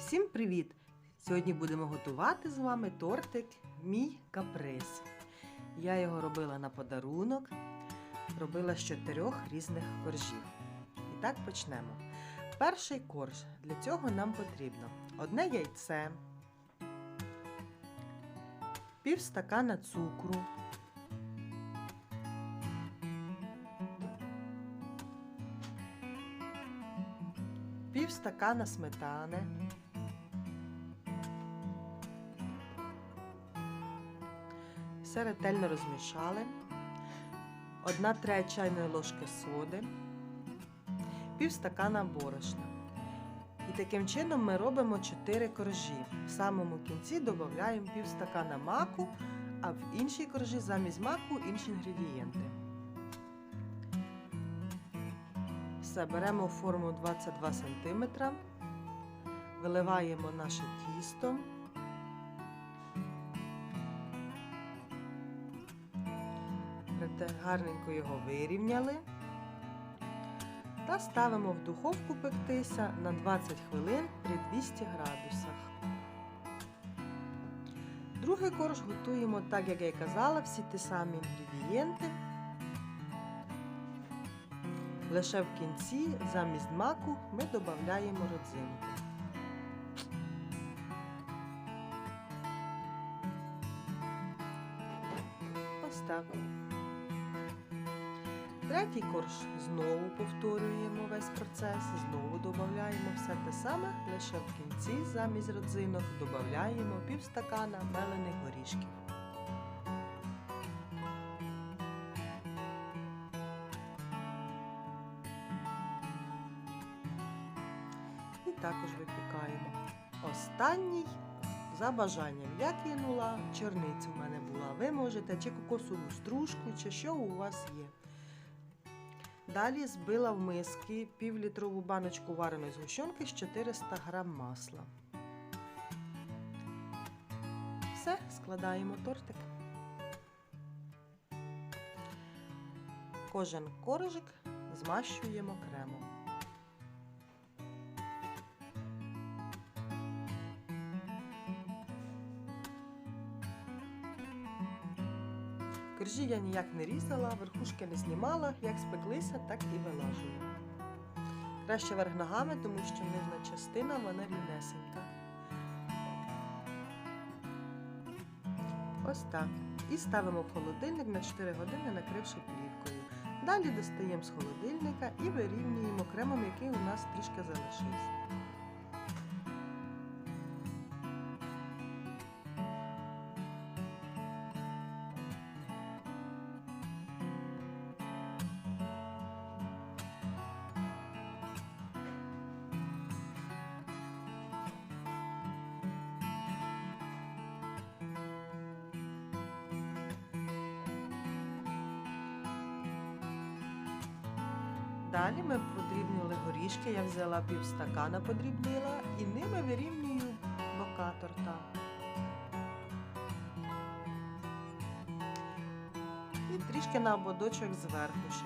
Всім привіт! Сьогодні будемо готувати з вами тортик Мій каприз. Я його робила на подарунок, робила з чотирьох різних коржів. І так почнемо. Перший корж. Для цього нам потрібно одне яйце, пів стакана цукру, пів стакана сметани. Все ретельно розмішали. Одна треть чайної ложки соди, пів стакана борошна. І таким чином ми робимо 4 коржі. В самому кінці додаємо пів стакана маку, а в іншій коржі замість маку інші інгредієнти. Все, беремо форму 22 см, виливаємо наше тісто. Гарненько його вирівняли та ставимо в духовку пектися на 20 хвилин при 200 градусах. Другий корж готуємо так, як я і казала, всі ті самі інгредієнти. Лише в кінці замість маку ми додаємо родзинку. Ось так. Третій корж знову повторюємо весь процес, знову додаємо все те саме, лише в кінці замість родзинок додаємо пів стакана мелених горішків. І також випікаємо. Останній за бажанням. Я кинула чорницю в мене була. Ви можете чи кокосову стружку, чи що у вас є. Далі збила в миски півлітрову баночку вареної згущенки з 400 г масла. Все, складаємо тортик. Кожен коржик змащуємо кремом. Коржі я ніяк не різала, верхушки не знімала, як спеклися, так і вилажую. Краще верх ногами, тому що нижня частина вона рівнесенька. Ось так. І ставимо в холодильник на 4 години, накривши плівкою. Далі достаємо з холодильника і вирівнюємо кремом, який у нас трішки залишився. Далі ми подрібнили горішки, я взяла пів стакана, подрібнила і ними вирівнюю бока торта. І трішки на ободочок зверху ще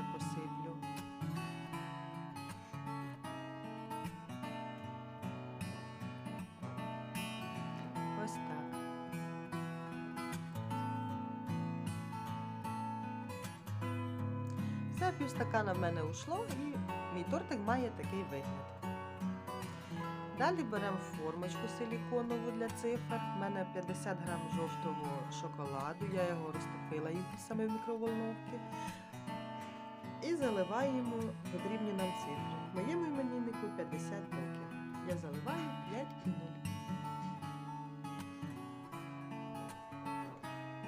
Все пів стакана в мене ушло і мій тортик має такий вигляд. Далі беремо формочку силіконову для цифр. У мене 50 грам жовтого шоколаду, я його розтопила саме в мікроволновці. І заливаємо потрібні нам цифри. В моєму імениннику 50 років. Я заливаю 5 і 0.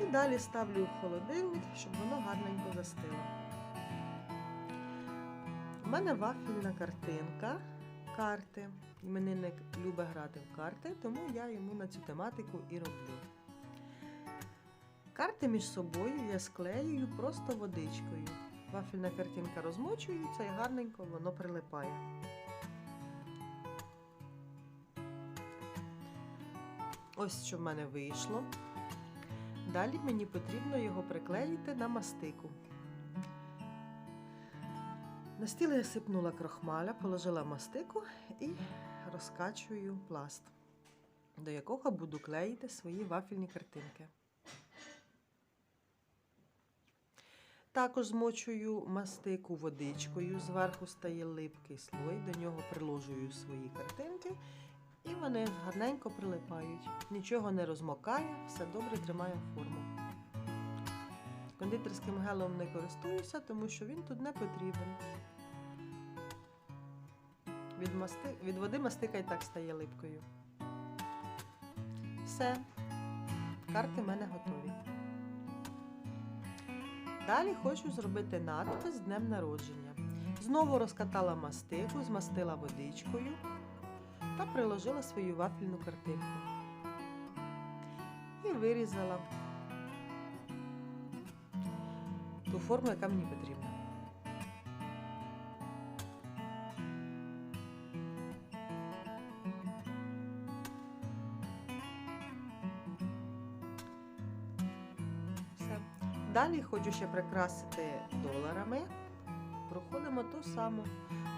І далі ставлю в холодильник, щоб воно гарненько застило. У мене вафельна картинка карти. Іменинник любить грати в карти, тому я йому на цю тематику і роблю. Карти між собою я склеюю просто водичкою. Вафельна картинка розмочується і гарненько воно прилипає. Ось що в мене вийшло. Далі мені потрібно його приклеїти на мастику. На стіл я сипнула крохмаля, положила мастику і розкачую пласт. до якого буду клеїти свої вафельні картинки. Також змочую мастику водичкою, зверху стає липкий слой, до нього приложую свої картинки, і вони гарненько прилипають. Нічого не розмокає, все добре тримає форму. Кондитерським гелем не користуюся, тому що він тут не потрібен. Від, масти... Від води мастика і так стає липкою. Все, карти в мене готові. Далі хочу зробити надпис з днем народження. Знову розкатала мастику, змастила водичкою та приложила свою вафельну картинку. І вирізала ту форму, яка мені потрібна. Далі хочу ще прикрасити доларами. Проходимо ту саму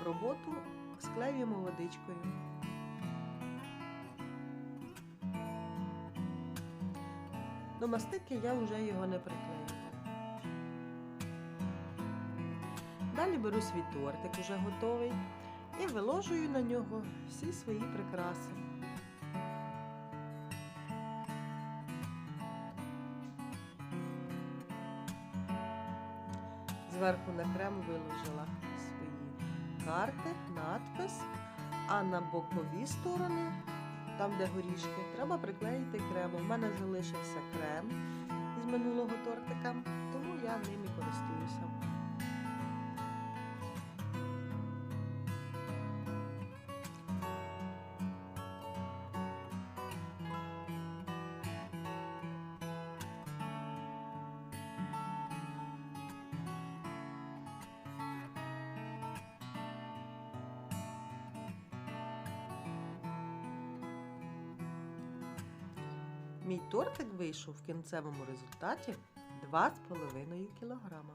роботу, склеюємо водичкою. До мастики я вже його не приклею. Далі беру свій тортик, уже готовий, і виложую на нього всі свої прикраси. Зверху на крем виложила свої карти, надпис, а на бокові сторони, там де горішки, треба приклеїти крем. У мене залишився крем із минулого тортика, тому я ним і користуюся. Мій тортик вийшов в кінцевому результаті 2,5 кілограма.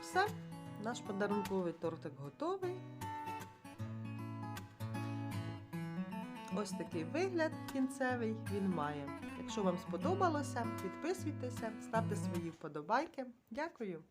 Все, наш подарунковий тортик готовий. Ось такий вигляд кінцевий він має. Якщо вам сподобалося, підписуйтеся, ставте свої вподобайки. Дякую!